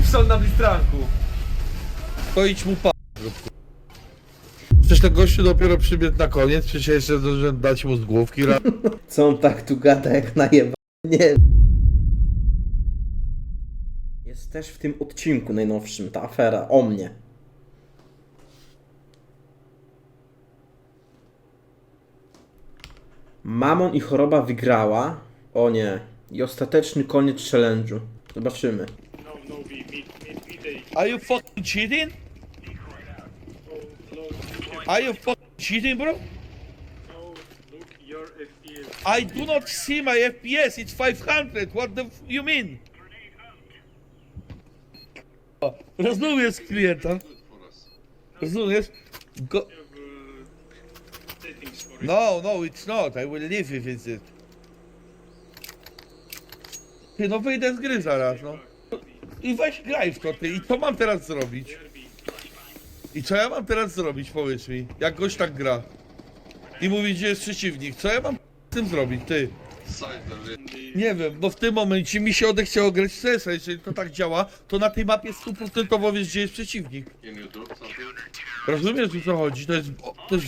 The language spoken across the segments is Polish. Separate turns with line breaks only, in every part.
Rubson na bistranku. To idź mu pa... Przecież ten gościu dopiero przybiegł na koniec, przecież jeszcze zdążyłem dać mu z główki raz.
Co on tak tu gada jak najeba? Nie. Jest też w tym odcinku najnowszym ta afera o mnie. Mamon i choroba wygrała. O nie. I ostateczny koniec challenge'u. Zobaczymy.
Are you fucking cheating? Are you fucking cheating, bro?
no, look, your FPS.
I do not see my FPS, it's 500, what the f- you mean? Rozumiesz klienta? Rozumiesz? Go... No, no, it's not, I will leave if it's it. Ty, wyjdę z gry zaraz, no. I weź graj w to, ty. I co mam teraz zrobić? I co ja mam teraz zrobić, powiedz mi? Jak gość tak gra? I mówi, gdzie jest przeciwnik. Co ja mam z tym zrobić, ty? Nie wiem, bo w tym momencie mi się odechciało grać w CS, jeżeli to tak działa, to na tej mapie stuprocentowo wiesz, gdzie jest przeciwnik. Rozumiesz, o co chodzi? To jest... To jest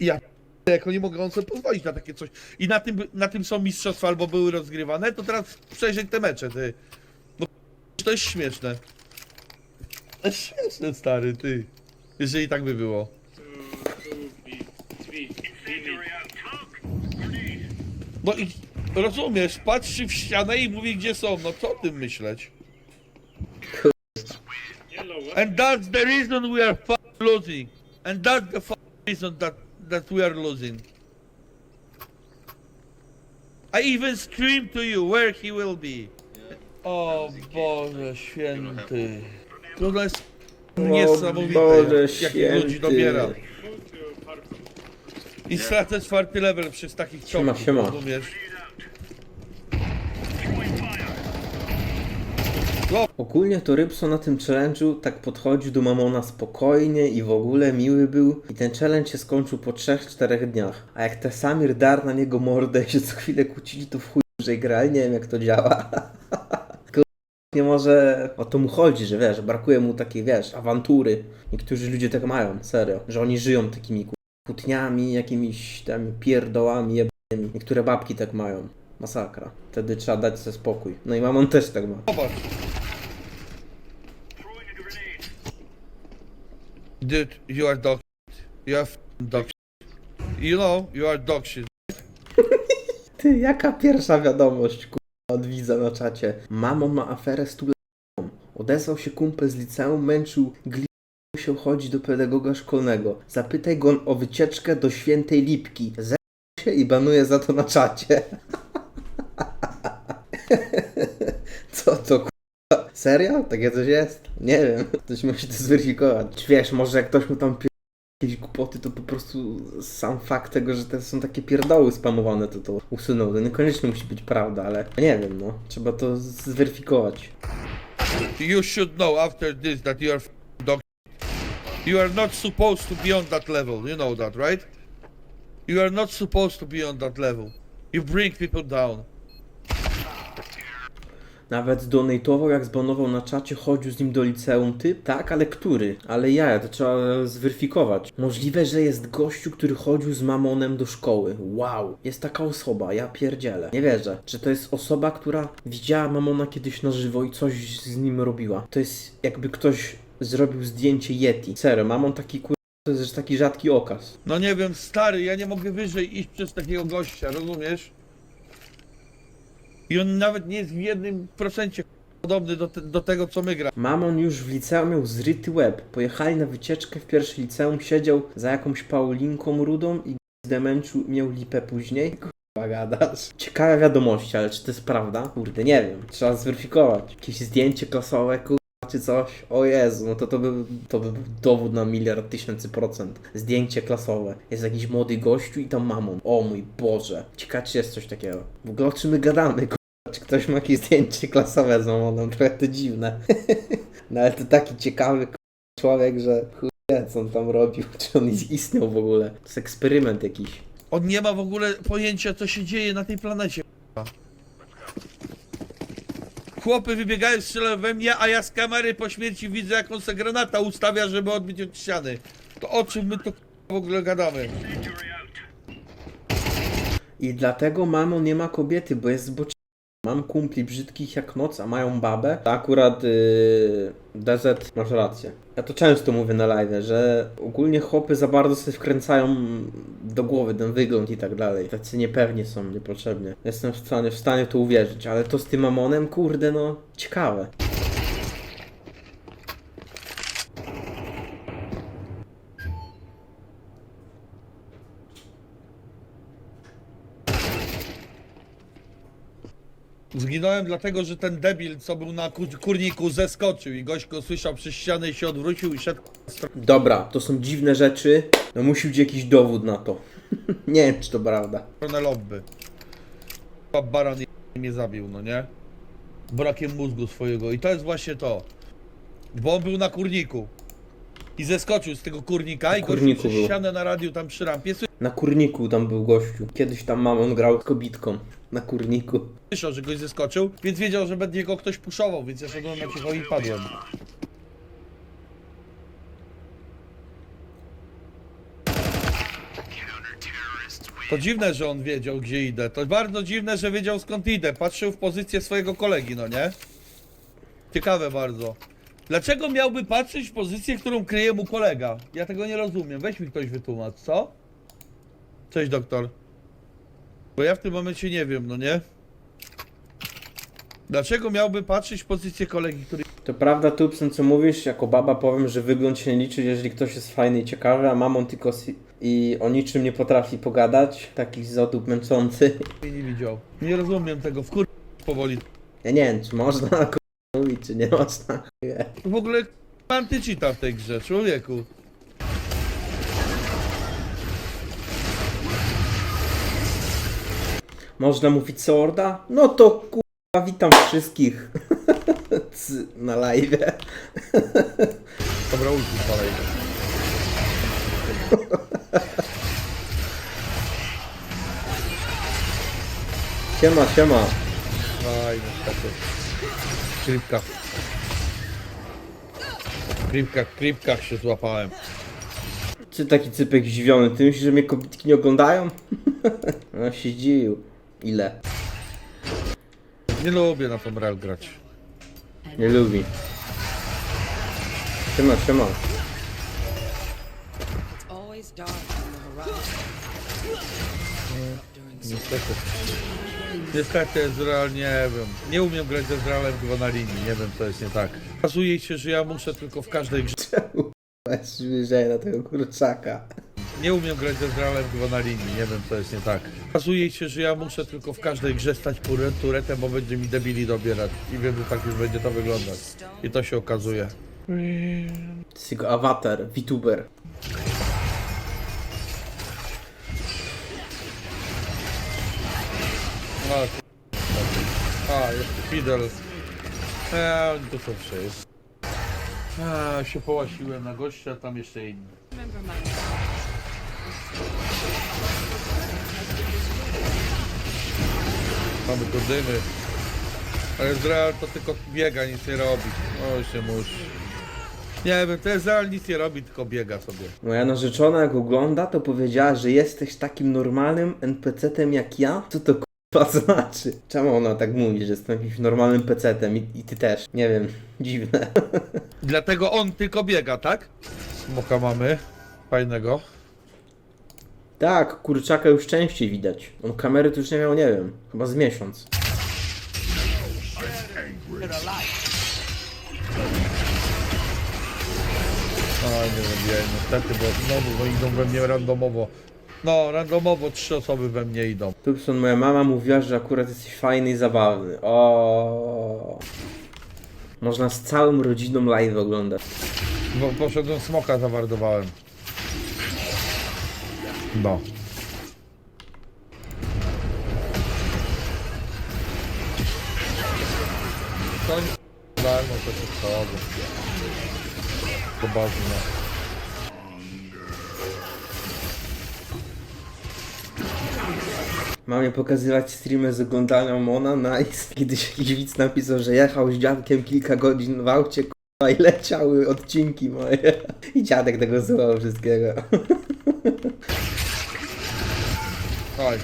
ja... Jak oni mogą sobie pozwolić na takie coś. I na tym, na tym są mistrzostwa albo były rozgrywane, to teraz przejrzeć te mecze, ty. To jest śmieszne. To jest śmieszne, stary, ty. Jeżeli tak by było. No i rozumiesz, patrzy w ścianę i mówi gdzie są, no co o tym myśleć? And that's the reason we are losing. And that's the fucking reason that, that we are losing. I even scream to you where he will be. O Boże święty. To jest niesamowite,
Boże
jak, jak ludzi
święty.
dobiera.
To Parko.
I stracę czwarty level przez takich
Siema,
czołgów,
siema.
rozumiesz?
Ogólnie to Rybson na tym challenge'u tak podchodził do Mamona spokojnie i w ogóle miły był. I ten challenge się skończył po 3-4 dniach. A jak te Samir dar na niego mordę i się co chwilę kłócili, to w chuj że grali, nie wiem jak to działa. Nie może o to mu chodzi, że wiesz, brakuje mu takiej, wiesz, awantury. Niektórzy ludzie tak mają, serio. Że oni żyją takimi ku- kłótniami, jakimiś tam pierdołami jebanymi. Niektóre babki tak mają. Masakra. Wtedy trzeba dać sobie spokój. No i mamon też tak ma.
Zobacz. Dude, you are dog shit. You are f***ing dog shit. You know, you are dog shit.
Ty, jaka pierwsza wiadomość, kurwa, od widza na czacie? Mamo ma aferę z stuleną. Odezwał się kumpel z liceum, męczył gli... się chodzi do pedagoga szkolnego. Zapytaj go o wycieczkę do Świętej Lipki. Zerwał się i banuje za to na czacie. Co to, kurwa? Serio? Takie coś jest? Nie wiem. Ktoś musi to zweryfikować. Wiesz, może jak ktoś mu tam jakieś głupoty, to po prostu sam fakt tego, że te są takie pierdoły spamowane, to to usunął. To niekoniecznie musi być prawda, ale nie wiem, no. Trzeba to zweryfikować.
You should know after this that you are f***ing dog. You are not supposed to be on that level. You know that, right? You are not supposed to be on that level. You bring people down.
Nawet donatował, jak zbanował na czacie, chodził z nim do liceum typ. Tak, ale który? Ale ja, to trzeba zweryfikować. Możliwe, że jest gościu, który chodził z mamonem do szkoły. Wow, jest taka osoba, ja pierdzielę. Nie wierzę. Czy to jest osoba, która widziała mamona kiedyś na żywo i coś z nim robiła? To jest jakby ktoś zrobił zdjęcie Yeti. Serio, mamon taki kur... To jest taki rzadki okaz.
No nie wiem, stary, ja nie mogę wyżej iść przez takiego gościa, rozumiesz? I on nawet nie jest w jednym procencie podobny do, te, do tego, co my gramy.
Mamon już w liceum miał zryty łeb. Pojechali na wycieczkę w pierwszym liceum, siedział za jakąś Paulinką rudą i zdemęcił miał lipę później. Kurwa gadasz. Ciekawe wiadomości, ale czy to jest prawda? Kurde, nie wiem. Trzeba zweryfikować. Jakieś zdjęcie klasowe, kurwa, czy coś. O Jezu, no to to by, to by był dowód na miliard tysięcy procent. Zdjęcie klasowe. Jest jakiś młody gościu i tam mamon. O mój Boże. Ciekawe, czy jest coś takiego. W ogóle o czym my gadamy, kurwa? Czy ktoś ma jakieś zdjęcie klasowe z mamonem? Trochę to dziwne. No ale to taki ciekawy k- człowiek, że chuj wie, co on tam robił, czy on is- istniał w ogóle. To jest eksperyment jakiś.
On nie ma w ogóle pojęcia, co się dzieje na tej planecie. k***a. Chłopy wybiegają, strzelają we mnie, a ja z kamery po śmierci widzę, jak on se granata ustawia, żeby odbić od ściany. To o czym my to w ogóle gadamy?
I dlatego mamo nie ma kobiety, bo jest zboczy... Mam kumpli brzydkich jak noc, a mają babę. Akurat yy, DZ, masz rację. Ja to często mówię na live, że ogólnie chłopy za bardzo sobie wkręcają do głowy ten wygląd i tak dalej. Tacy niepewni są niepotrzebnie. Jestem w stanie, w stanie to uwierzyć, ale to z tym mamonem, kurde no, ciekawe.
Zginąłem dlatego, że ten debil, co był na ku- kurniku, zeskoczył i gość go słyszał przez ścianę i się odwrócił i szedł
Dobra, to są dziwne rzeczy. No musi być jakiś dowód na to. nie wiem, czy to prawda.
stronę lobby. Chyba Baran mnie zabił, no nie? Brakiem mózgu swojego. I to jest właśnie to. Bo on był na kurniku. I zeskoczył z tego kurnika i
kurniku był.
ścianę na radiu tam przy rampie
Na kurniku tam był gościu. Kiedyś tam mamon grał z kobitką. Na kurniku.
słyszał, że goś zeskoczył, więc wiedział, że będzie go ktoś puszował, więc ja szedłem na cicho i padłem. To dziwne, że on wiedział, gdzie idę. To bardzo dziwne, że wiedział skąd idę. Patrzył w pozycję swojego kolegi, no nie? Ciekawe bardzo. Dlaczego miałby patrzeć w pozycję, którą kryje mu kolega? Ja tego nie rozumiem. Weź mi ktoś wytłumacz, co? Cześć, doktor. Bo ja w tym momencie nie wiem, no nie? Dlaczego miałby patrzeć w pozycję kolegi, który...
To prawda, Tubson, co mówisz? Jako baba powiem, że wygląd się nie liczy, jeżeli ktoś jest fajny i ciekawy, a mamon tylko si- i o niczym nie potrafi pogadać. Taki zadób męczący.
nie widział? Nie rozumiem tego, wkur... powoli.
Ja nie wiem, czy można mówić, czy nie można.
W ogóle antycita w tej grze, człowieku.
Można mówić Sorda? No to kurwa, witam wszystkich. C- Na live.
Dobra, ulti dalej.
Siema, siema.
Aj, niestety. W kripkach. W kripkach, w się złapałem.
Czy taki cypek zdziwiony? Ty myślisz, że mnie kobitki nie oglądają? No się zdziwił. Ile?
Nie lubię na tą grać.
Nie lubi.
Horizon. During
Niestety. Niestety Ezreal nie wiem. Nie umiem grać z Ezrealem chyba na linii. Nie wiem co jest nie tak. Okazuje się, że ja muszę tylko w każdej grze.
Przyjrzaj na tego kurczaka.
Nie umiem grać z Ezrealem chyba na linii. Nie wiem co jest nie tak. Okazuje się, że ja muszę tylko w każdej grze stać purę- turetem, bo będzie mi debili dobierać. I wiem, że tak już będzie to wyglądać. I to się okazuje.
To jest jego awatar, VTuber.
A, k- A, jeszcze Fidel. Eee, oni to są wszyscy. A, się połasiłem na gościa, tam jeszcze inni.
remember my
Mamy tu dymy. Ale Ezreal to tylko biega, nic nie robi. O, się musi. Nie wiem, to Ezreal nic nie robi, tylko biega sobie.
Moja narzeczona jak ogląda, to powiedziała, że jesteś takim normalnym NPC-tem jak ja? Co to kurwa znaczy? Czemu ona tak mówi, że jestem jakimś normalnym PC-tem i, i ty też? Nie wiem, dziwne.
Dlatego on tylko biega, tak? Smoka mamy. Fajnego.
tak, kurczaka już częściej widać. On kamery to już nie miał, nie wiem, chyba z miesiąc.
A, nie zabijaj, niestety, bo znowu bo idą we mnie randomowo. No, randomowo trzy osoby we mnie idą.
Tubson, moja mama mówiła, że akurat jesteś fajny i zabawny. O. Można z całą rodziną live oglądać.
Bo poszedłem smoka, zawardowałem. No. To nie... Darmo to się wchodzą. Do bazy,
Mamy pokazywać streamy z oglądania Mona, nice. Kiedyś jakiś widz napisał, że jechał z dziadkiem kilka godzin w aucie, k***a, i leciały odcinki moje. I dziadek tego słuchał wszystkiego.
Oj.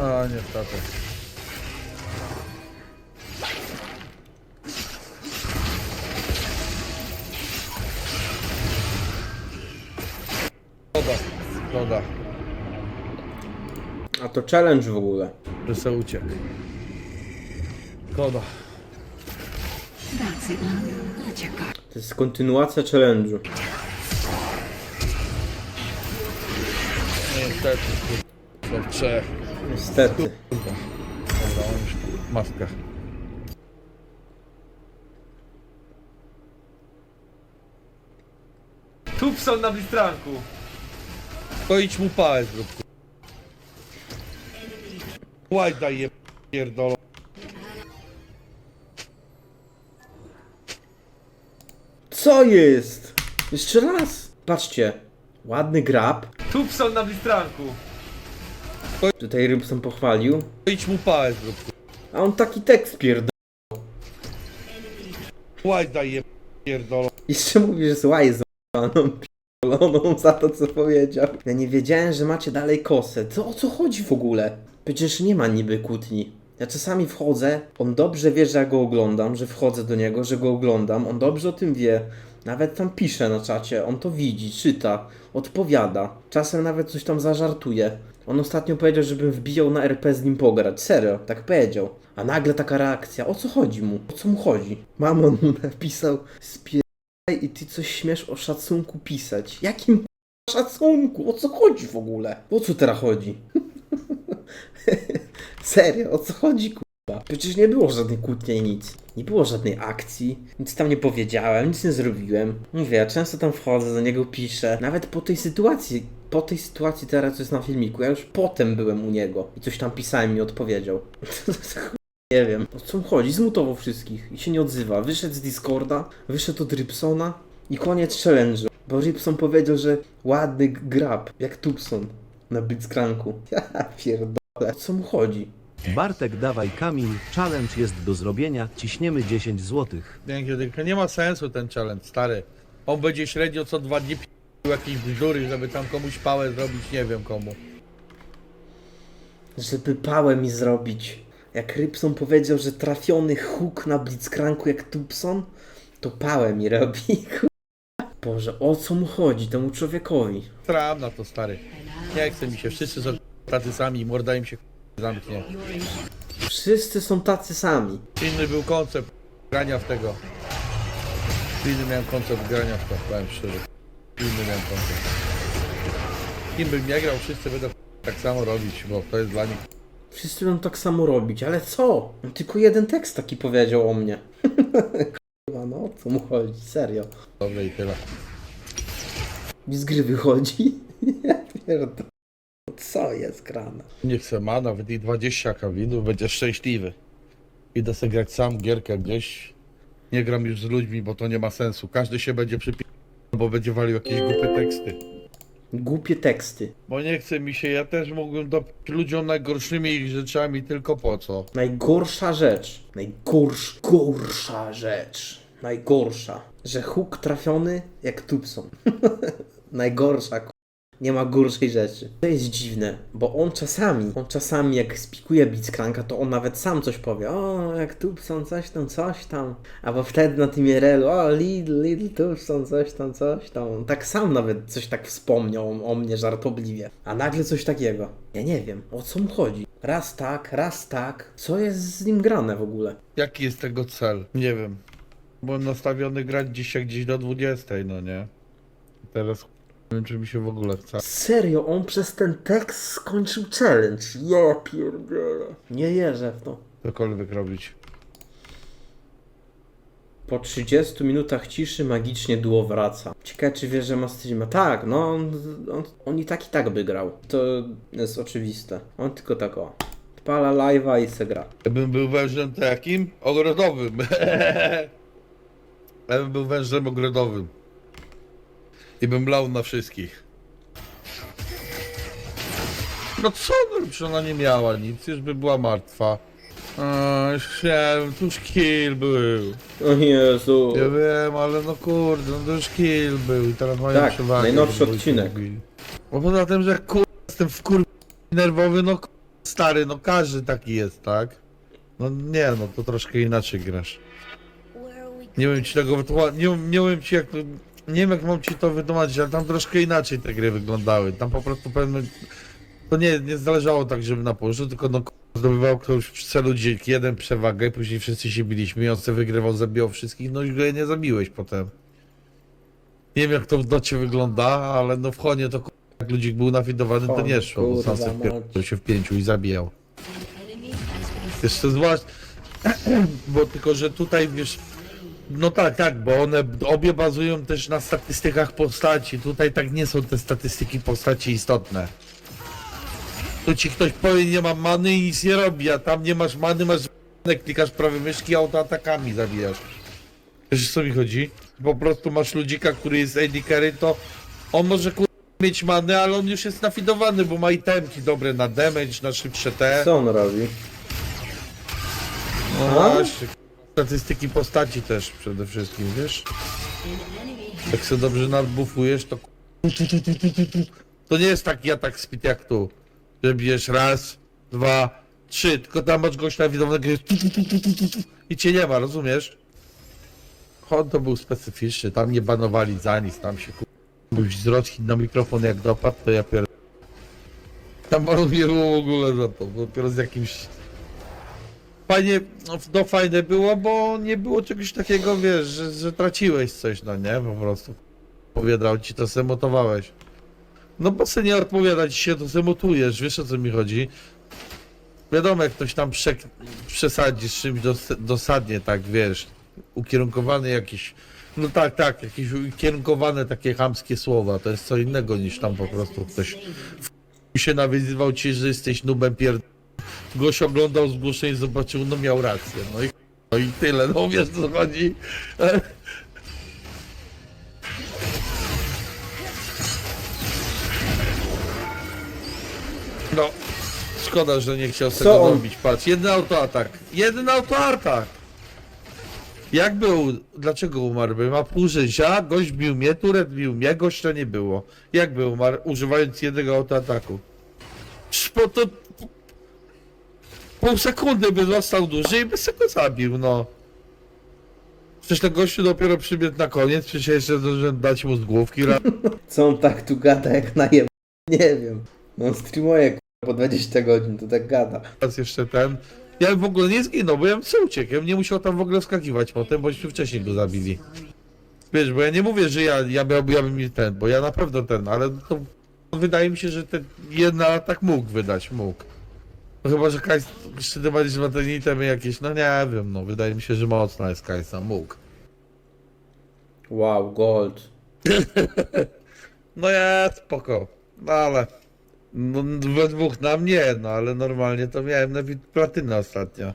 A, niestety. Szkoda, szkoda,
A to challenge w ogóle.
że se uciekł. Szkoda.
To jest kontynuacja challenge'u.
Niestety, są trzech.
Niestety.
Dobra, mam już maskę.
Tupson na blistranku.
To idź mu pałę zrób. Łaj daje pierdolą.
Co jest? Jeszcze raz. Patrzcie. Ładny grab.
Tupson na blistranku.
Tutaj Rybson pochwalił.
To idź mu pałę zrób.
A on taki tekst pierdol.
Łaj daje pierdolą.
Jeszcze mówi, że zła jest zabaną pierdoloną za to, co powiedział. Ja nie wiedziałem, że macie dalej kosę. To o co chodzi w ogóle? Przecież nie ma niby kłótni. Ja czasami wchodzę, on dobrze wie, że ja go oglądam, że wchodzę do niego, że go oglądam, on dobrze o tym wie. Nawet tam pisze na czacie, on to widzi, czyta, odpowiada. Czasem nawet coś tam zażartuje. On ostatnio powiedział, żebym wbijał na RP z nim pograć. Serio, tak powiedział. A nagle taka reakcja. O co chodzi mu? O co mu chodzi? Mamon mu napisał, spie... I ty coś śmiesz o szacunku pisać. Jakim szacunku? O co chodzi w ogóle? O co teraz chodzi? Serio, o co chodzi kurwa? Przecież nie było żadnej kłótni nic. Nie było żadnej akcji. Nic tam nie powiedziałem, nic nie zrobiłem. Mówię, ja często tam wchodzę, do niego piszę. Nawet po tej sytuacji, po tej sytuacji teraz co jest na filmiku, ja już potem byłem u niego. I coś tam pisałem i odpowiedział. Nie wiem, o co mu chodzi, zmutował wszystkich i się nie odzywa. Wyszedł z Discorda, wyszedł od Rybsona i koniec challenge'u. Bo Rybson powiedział, że ładny grab, jak Tupson na Blitzcranku. Ja pierdolę, o co mu chodzi?
Bartek dawaj Kamil, challenge jest do zrobienia, ciśniemy 10 złotych.
Pięknie, tylko nie ma sensu ten challenge, stary. On będzie średnio co dwa dni p***ł jakieś bzdury, żeby tam komuś pałę zrobić, nie wiem komu.
Żeby pałę mi zrobić. Jak Rybson powiedział, że trafiony huk na Blitzcranku jak Tupson, to pałę mi robi. Boże, o co mu chodzi temu człowiekowi?
Tram na to, stary. Nie chce mi się, wszyscy są tacy sami, morda im się zamknie.
Wszyscy są tacy sami.
Inny był koncept grania w tego. Inny miałem koncept grania w to, powiem szczerze. Inny miałem koncept. Kim bym nie grał, wszyscy będą tak samo robić, bo to jest dla nich
Wszyscy będą tak samo robić, ale co? Tylko jeden tekst taki powiedział o mnie. Chyba no, o co mu chodzi? Serio.
dobre i tyle.
Mi z gry wychodzi. Ja pierdolę. Co jest grane?
Nie chcę ma, nawet i 20 kawinów, będzie szczęśliwy. Idę sobie grać sam gierkę gdzieś. Nie gram już z ludźmi, bo to nie ma sensu. Każdy się będzie przypi... bo będzie walił jakieś głupie teksty.
Głupie teksty.
Bo nie chce mi się, ja też mógłbym do ludziom najgorszymi ich rzeczami, tylko po co?
Najgorsza rzecz. Najgorsz, gorsza rzecz. Najgorsza. Że huk trafiony jak Tupson. Najgorsza, nie ma gorszej rzeczy. To jest dziwne, bo on czasami, on czasami jak spikuje Blitzcranka, to on nawet sam coś powie. O, jak Tupson, coś tam, coś tam. Albo wtedy na tym IRL, o, Lidl, Lidl, Tupson, coś tam, coś tam. On tak sam nawet coś tak wspomniał o mnie żartobliwie. A nagle coś takiego. Ja nie wiem, o co mu chodzi. Raz tak, raz tak. Co jest z nim grane w ogóle?
Jaki jest tego cel? Nie wiem. Byłem nastawiony grać dzisiaj gdzieś do 20, no nie? Teraz nie wiem, czy mi się w ogóle chce.
Serio, on przez ten tekst skończył challenge. Ja pierdolę. Nie jeżę w to.
Cokolwiek robić.
Po 30 minutach ciszy magicznie duo wraca. Ciekawe, czy wie, że ma streama. Tak, no on, on, on i tak i tak by grał. To jest oczywiste. On tylko tak o. Pala live'a i se gra.
Gdybym był wężem to jakim? Ogrodowym. Ja bym był wężem ogrodowym. I bym lał na wszystkich. No co, no przecież ona nie miała nic, już by była martwa. Wiem, tu już kill był.
O Jezu.
Ja wiem, ale no kurde, no to już kill był i teraz mają
Tak,
przewagę.
najnowszy
żeby
odcinek.
zrobili. Bo poza tym, że kur... jestem w kur... nerwowy, no kur... stary, no każdy taki jest, tak? No nie, no to troszkę inaczej grasz. Nie wiem ci tego wytłumaczyć, nie, nie wiem ci jak, nie wiem jak mam ci to wytłumaczyć, ale tam troszkę inaczej te gry wyglądały. Tam po prostu pewnie, to nie, nie zależało tak, żeby na położu, tylko no zdobywał ktoś w celu dzięki jeden przewagę i później wszyscy się biliśmy i on sobie wygrywał, zabijał wszystkich, no i go nie zabiłeś potem. Nie wiem jak to w docie wygląda, ale no w Honie to jak ludzik był nafidowany, to nie szło, bo sam sobie wpierdolił się w pięciu i zabijał. Jeszcze zwłaszcza, bo tylko, że tutaj wiesz, no tak, tak, bo one obie bazują też na statystykach postaci. Tutaj tak nie są te statystyki postaci istotne. Tu ci ktoś powie, nie mam many i nic nie robi, a tam nie masz many, masz klikasz prawie myszki, autoatakami zabijasz. Wiesz co mi chodzi? Po prostu masz ludzika, który jest AD carry, to on może kur... mieć manę, ale on już jest nafidowany, bo ma itemki dobre na damage, na szybsze te.
Co on robi?
No
A?
właśnie. Statystyki postaci też przede wszystkim, wiesz? Jak sobie dobrze nadbufujesz, to to nie jest taki atak speed jak tu. Że bijesz raz, dwa, trzy, tylko tam masz gościa widownego jest i cię nie ma, rozumiesz? On to był specyficzny, tam nie banowali za nic, tam się ku... Był wzrost na mikrofon jak dopadł, to ja pier... Tam on nie było w ogóle za to, dopiero z jakimś fajnie, no, no fajne było, bo nie było czegoś takiego, wiesz, że, że traciłeś coś, no nie, po prostu. Powiedział ci to, semotowałeś. No bo se nie odpowiada ci się, to semotujesz, wiesz o co mi chodzi. Wiadomo, jak ktoś tam prze, przesadzi z czymś dos, dosadnie, tak, wiesz, ukierunkowany jakiś, no tak, tak, jakieś ukierunkowane takie chamskie słowa, to jest co innego niż tam po prostu ktoś się nawiązywał ci, że jesteś nubem pierd Goś oglądał zgłoszenie, zobaczył, no miał rację, no i, no i tyle, no wiesz co chodzi. No, szkoda, że nie chciał tego
on-
robić, patrz, jeden autoatak, jeden autoatak! Jak był, dlaczego umarł? By ma pół życia, gość bił mnie, turet bił mnie, gościa nie było. Jak był umarł, używając jednego autoataku? Psz, Po to pół sekundy by został dłużej i by sobie go zabił, no. Przecież ten gościu dopiero przybiegł na koniec, przecież jeszcze zdążyłem dać mu z główki, raz
Co on tak tu gada jak najem? Nie wiem. No on streamuje k***a, po 20 godzin, to tak gada.
jeszcze ten. Ja bym w ogóle nie zginął, bo ja bym sobie uciekł, ja bym nie musiał tam w ogóle wskakiwać potem, bośmy wcześniej go zabili. Wiesz, bo ja nie mówię, że ja, ja, miał, ja bym mi ten, bo ja na pewno ten, ale to wydaje mi się, że ten jeden atak mógł wydać, mógł. No chyba, że Kajs, jeszcze ty będziesz ma itemy jakieś, no nie wiem, no wydaje mi się, że mocna jest Kajsa, mógł.
Wow, gold.
No ja spoko, no ale no, we dwóch nam nie, no ale normalnie to miałem na wid- platynę ostatnio.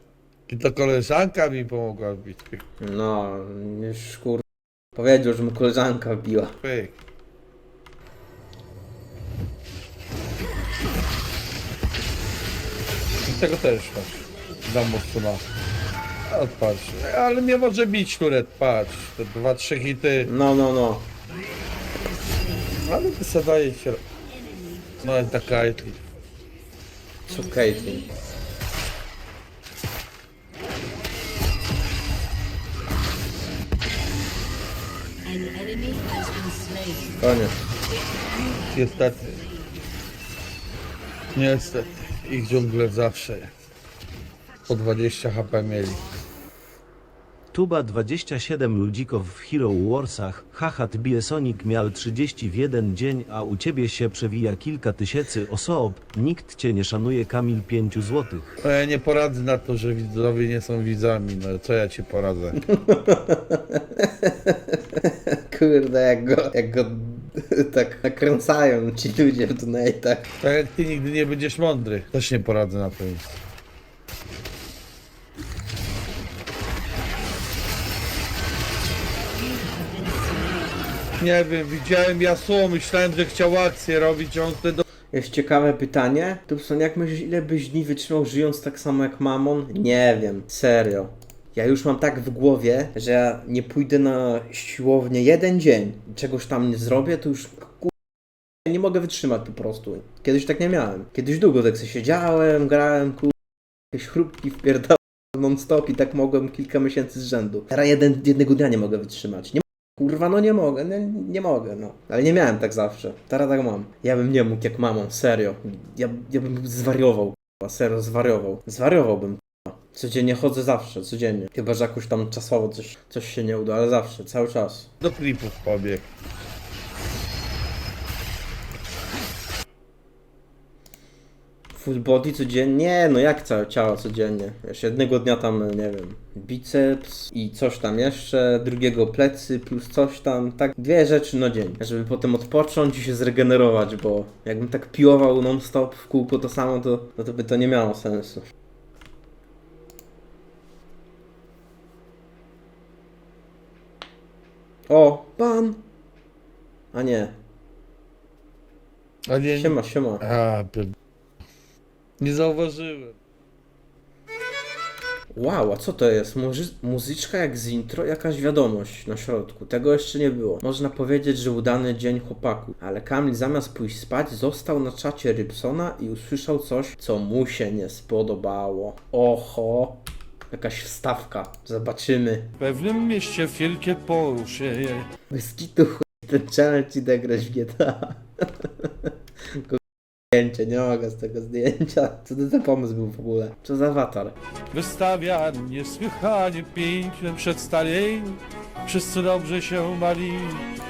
I to koleżanka mi pomogła wbić. Pyk,
No, już kur... Powiedział, że mu koleżanka wbiła.
pyk. Tego też masz. Dam mu stuna. A patrz, ale mnie może bić turet, patrz. Te dwa, trzy hity.
No, no, no.
Ale wysadaje się. No taka
Co Caitlyn? Koniec.
Niestety. Niestety. Ich dżungler zawsze po 20 HP mieli.
Tuba 27 ludzików w Hero Warsach, haha bije Sonic miał 30 w jeden dzień, a u ciebie się przewija kilka tysięcy osób, nikt cię nie szanuje Kamil 5 złotych.
No ja nie poradzę na to, że widzowie nie są widzami, no co ja ci poradzę?
Kurde, jak go, jak go tak nakręcają ci ludzie w donate'ach.
Tak jak ty nigdy nie będziesz mądry, też nie poradzę na to nic. Nie wiem, widziałem Yasuo, myślałem, że chciał akcję robić, a on wtedy
Jest ciekawe pytanie. Tubson, jak myślisz, ile byś dni wytrzymał żyjąc tak samo jak mamon? Nie wiem, serio. Ja już mam tak w głowie, że ja nie pójdę na siłownię jeden dzień, czegoś tam nie zrobię, to już nie mogę wytrzymać po prostu. Kiedyś tak nie miałem. Kiedyś długo tak sobie siedziałem, grałem, kur... jakieś chrupki wpierdałem non stop i tak mogłem kilka miesięcy z rzędu. Teraz jeden, jednego dnia nie mogę wytrzymać. Nie Kurwa, no nie mogę, nie, nie mogę, no. Ale nie miałem tak zawsze. Teraz tak mam. Ja bym nie mógł jak mamą, serio. Ja, ja bym zwariował, kurwa, serio, zwariował. Zwariowałbym. Codziennie chodzę zawsze, codziennie. Chyba, że jakoś tam czasowo coś, coś się nie uda, ale zawsze, cały czas.
do klipów pobiegł.
Full body codziennie? Nie, no jak całe ciało codziennie? Wiesz, jednego dnia tam, nie wiem, biceps i coś tam jeszcze, drugiego plecy plus coś tam, tak dwie rzeczy na dzień, żeby potem odpocząć i się zregenerować, bo jakbym tak piłował non-stop w kółko to samo, to, no to by to nie miało sensu. O, pan! A nie,
A nie,
siema, siema.
A, by... Nie zauważyłem.
Wow, a co to jest? Muzy- muzyczka jak z intro, jakaś wiadomość na środku. Tego jeszcze nie było. Można powiedzieć, że udany dzień chłopaku. Ale Kamil zamiast pójść spać, został na czacie Rybsona i usłyszał coś, co mu się nie spodobało. Oho, jakaś wstawka. Zobaczymy.
W pewnym mieście wielkie poruszenie.
Bez kitu chuj, ten challenge idę grać w GTA. Zdjęcie, nie mogę z tego zdjęcia. Co to za pomysł był w ogóle? Co za awatar?
Wystawia niesłychanie piękne przedstawienie. Wszyscy dobrze się bali.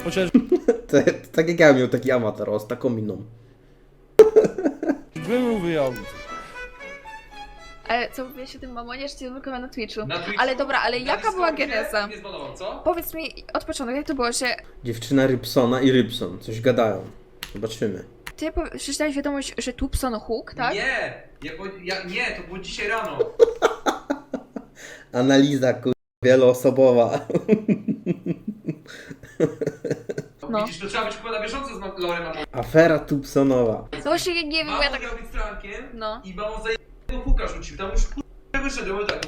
Chociaż
To, to tak jak ja miał taki amator, o, z taką miną.
był wyjątek.
Ale co mówiłeś o tym mamonie, że cię zablokowała na Twitchu?
Na Twitchu,
Ale dobra, ale
na
jaka była
Discordzie
geneza?
Nie zbanował, co?
Powiedz mi od początku, jak to było, że
Dziewczyna Rybsona i Rybson coś gadają. Zobaczymy.
ty po- przeczytałeś wiadomość, że Tubson Hook, tak?
Nie! Ja, po- ja, nie, to było dzisiaj rano.
Analiza kur... wieloosobowa.
No.
Widzisz, to trzeba być chyba na bieżąco z Ma- Lorem.
Afera Tubsonowa.
No właśnie, nie wiem, bo ja
Mamon
tak...
grał Blitzcrankiem
No.
i Mamon za huka rzucił. Tam już kurwa wyszedł, bo tak,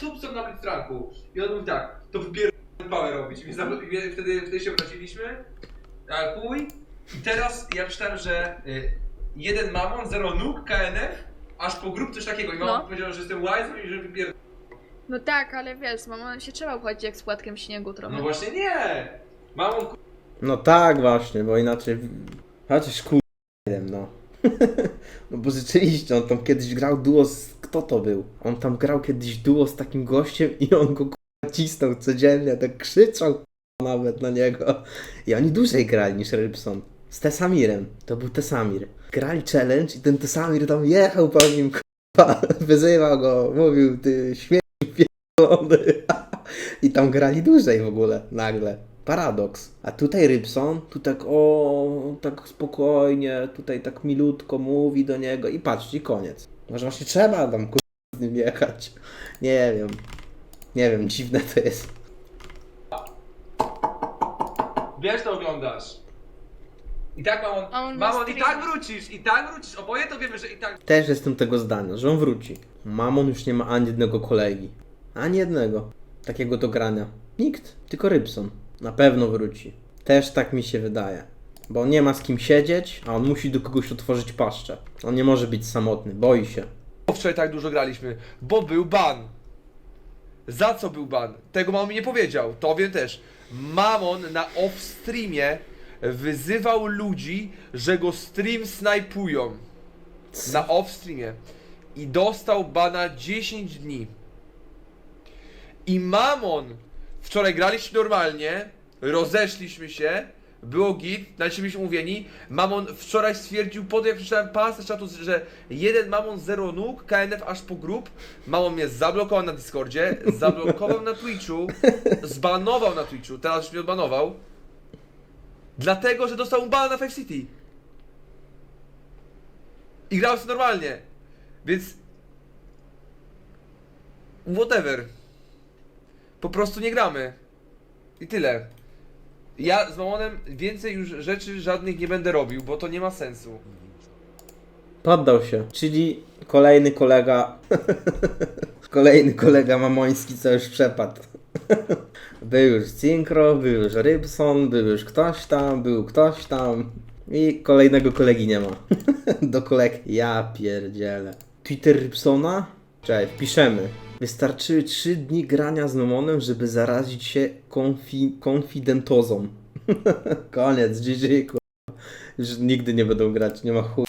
Tubson na Blitzcranku. I on mówi tak, to wypierdolę robić. I mnie- wtedy, wtedy się wróciliśmy. A chuj. I teraz ja czytałem, że y, jeden Mamon, zero nóg, KNF, aż po grup coś takiego. I Mamon
No.
powiedział, że jestem wise i że wypierdolę.
No tak, ale wiesz, z mamą się trzeba uchodzić jak z płatkiem śniegu trochę.
No właśnie nie! Mamon
No tak właśnie, bo inaczej... Chociaż kur... nie wiem, no. no bo rzeczywiście, on tam kiedyś grał duo z... Kto to był? On tam grał kiedyś duo z takim gościem i on go kur... cisnął codziennie, tak krzyczał nawet na niego. I oni dłużej grali niż Rybson. Z Tesamirem. To był Tesamir. Grali challenge i ten Tesamir tam jechał po nim, kurwa, wyzywał go, mówił, ty śmieci pierdolony. I tam grali dłużej w ogóle, nagle. Paradoks. A tutaj Rybson, tu tak o, tak spokojnie, tutaj tak milutko mówi do niego i patrzcie, koniec. Może właśnie trzeba tam kur... z nim jechać. Nie wiem. Nie wiem, dziwne to jest.
Wiesz, to oglądasz. I tak mamon,
A on ma
mamon i tak wrócisz, i tak wrócisz, oboje to wiemy, że i tak.
Też jestem tego zdania, że on wróci. Mamon już nie ma ani jednego kolegi. Ani jednego. Takiego do grania. Nikt. Tylko Rybson. Na pewno wróci. Też tak mi się wydaje. Bo on nie ma z kim siedzieć, a on musi do kogoś otworzyć paszczę. On nie może być samotny, boi się.
Wczoraj tak dużo graliśmy, bo był ban. Za co był ban? Tego mamon mi nie powiedział, to wiem też. Mamon na off-streamie wyzywał ludzi, że go stream snajpują. Na off-streamie. I dostał bana 10 dni. I Mamon, wczoraj graliśmy normalnie, rozeszliśmy się, było git, na siebie byliśmy umówieni. Mamon wczoraj stwierdził, po tym jak przeczytałem pasę z czatu, że jeden Mamon zero nóg, KNF aż po grup. Mamon mnie zablokował na Discordzie, zablokował na Twitchu, zbanował na Twitchu, teraz już mnie odbanował. Dlatego, że dostał bana na Five City. I grał sobie normalnie. Więc... Whatever. Po prostu nie gramy. I tyle. Ja z Mamonem więcej już rzeczy żadnych nie będę robił, bo to nie ma sensu.
Poddał się. Czyli kolejny kolega. kolejny kolega mamoński, co już przepadł. był już Synchro, był już Rybson, był już ktoś tam, był ktoś tam. I kolejnego kolegi nie ma. Do koleg. Ja pierdzielę. Twitter Rybsona? Czekaj, wpiszemy. Wystarczyły 3 dni grania z Mamonem, żeby zarazić się konfi konfidentozą. Koniec, GG. Już nigdy nie będą grać, nie ma chuj.